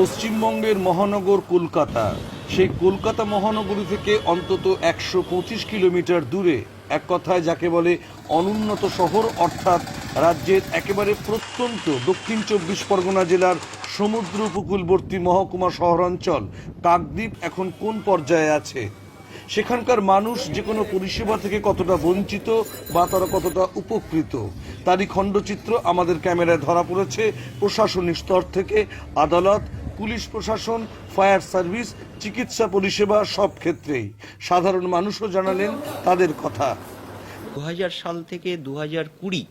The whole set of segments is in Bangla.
পশ্চিমবঙ্গের মহানগর কলকাতা। সেই কলকাতা মহানগরী থেকে অন্তত একশো পঁচিশ কিলোমিটার দূরে, এক কথায় যাকে বলে অনুন্নত শহর, অর্থাৎ রাজ্যের একেবারে প্রত্যন্ত দক্ষিণ চব্বিশ পরগনা জেলার সমুদ্র উপকূলবর্তী মহকুমা শহরাঞ্চল কাকদ্বীপ এখন কোন পর্যায়ে আছে? সেখানকার মানুষ যে কোনো পরিষেবা থেকে কতটা বঞ্চিত বা তারা কতটা উপকৃত? তারই খণ্ডচিত্র আমাদের ক্যামেরায় ধরা পড়েছে প্রশাসনিক স্তর থেকে, আদালত পুলিশ প্রশাসন ফায়ার সার্ভিস চিকিৎসা পরিষেবা সব ক্ষেত্রেই। সাধারণ মানুষও জানালেন তাদের কথা। দু হাজার সাল থেকে দু হাজার কুড়ি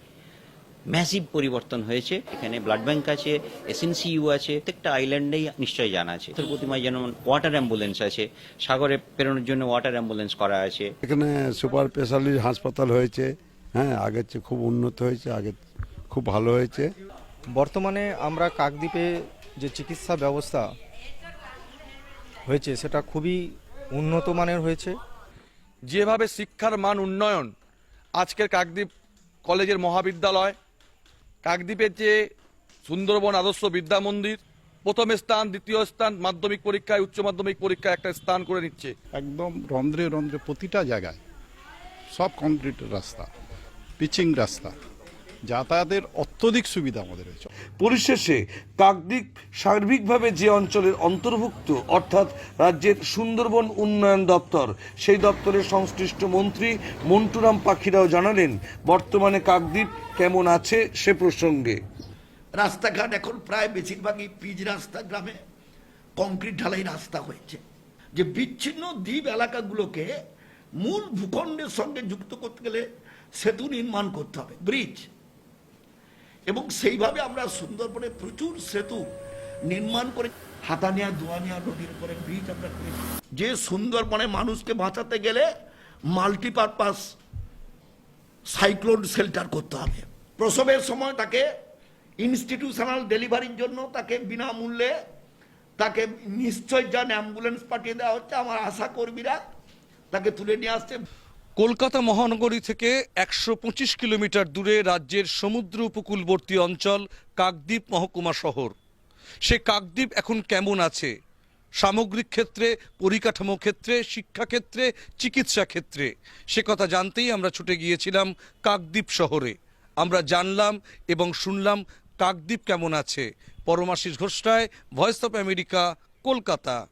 ম্যাসিভ পরিবর্তন হয়েছে। এখানে ব্লাড ব্যাংক আছে এসএনসিইউ আছে প্রত্যেকটা আইল্যান্ডেই নিশ্চয়ই জানা আছে। প্রতিমায় যেমন ওয়াটার অ্যাম্বুলেন্স আছে সাগরে প্রেরণের জন্য ওয়াটার অ্যাম্বুলেন্স করা আছে। এখানে সুপার স্পেশালিটি হাসপাতাল হয়েছে হ্যাঁ আগের চেয়ে খুব উন্নত হয়েছে আগে খুব ভালো হয়েছে। বর্তমানে আমরা কাকদ্বীপে যে চিকিৎসা ব্যবস্থা হয়েছে সেটা খুবই উন্নত মানের হয়েছে। যেভাবে শিক্ষার মান উন্নয়ন আজকের কাকদ্বীপ কলেজের মহাবিদ্যালয় কাকদ্বীপের যে সুন্দরবন আদর্শ বিদ্যা মন্দির প্রথম স্থান দ্বিতীয় স্থান মাধ্যমিক পরীক্ষায় উচ্চ মাধ্যমিক পরীক্ষায় একটা স্থান করে নিচ্ছে। একদম রন্ধ্রে রন্ধ্রে প্রতিটা জায়গায় সব কংক্রিটের রাস্তা পিচিং রাস্তা। যাতায়াতের অত্যধিক সুবিধা আমাদের হয়েছে পরিশেষে কাকদ্বীপ সার্বিকভাবে যে অঞ্চলের অন্তর্ভুক্ত অর্থাৎ রাজ্যের সুন্দরবন উন্নয়ন দপ্তর সেই দপ্তরের সংশ্লিষ্ট মন্ত্রী মন্টুরাম পাখিরাও জানালেন বর্তমানে কাকদ্বীপ কেমন আছে সে প্রসঙ্গে। রাস্তাঘাট এখন প্রায় বেশিরভাগই পিচ রাস্তা গ্রামে কংক্রিট ঢালাই রাস্তা হয়েছে। যে বিচ্ছিন্ন দ্বীপ এলাকাগুলোকে মূল ভূখণ্ডের সঙ্গে যুক্ত করতে গেলে সেতু নির্মাণ করতে হবে ব্রিজ। এবং সেইভাবে আমরা সুন্দরবনে প্রচুর সেতু নির্মাণ করে হাতানিয়া, দোয়ানিয়া নদীর উপরে ব্রিজ আমরা করেছি। যে সুন্দরবনে মানুষকে বাঁচাতে গেলে মাল্টিপারপাস সাইক্লোন শেল্টার করতে হবে। প্রসবের সময় তাকে ইনস্টিটিউশনাল ডেলিভারির জন্য তাকে বিনামূল্যে তাকে নিশ্চয় যান অ্যাম্বুলেন্স পাঠিয়ে দেওয়া হচ্ছে। আমার আশা কর্মীরা তাকে তুলে নিয়ে আসছে। কলকাতা মহানগরী থেকে একশো পঁচিশ কিলোমিটার দূরে রাজ্যের সমুদ্র উপকূলবর্তী অঞ্চল কাকদ্বীপ মহকুমা শহর। সে কাকদ্বীপ এখন কেমন আছে? সামগ্রিক ক্ষেত্রে, পরিকাঠামো ক্ষেত্রে, শিক্ষাক্ষেত্রে, চিকিৎসা ক্ষেত্রে? সে কথা জানতেই আমরা ছুটে গিয়েছিলাম কাকদ্বীপ শহরে। আমরা জানলাম এবং শুনলাম কাকদ্বীপ কেমন আছে। Paramashis Ghoshroy voice of America Kolkata.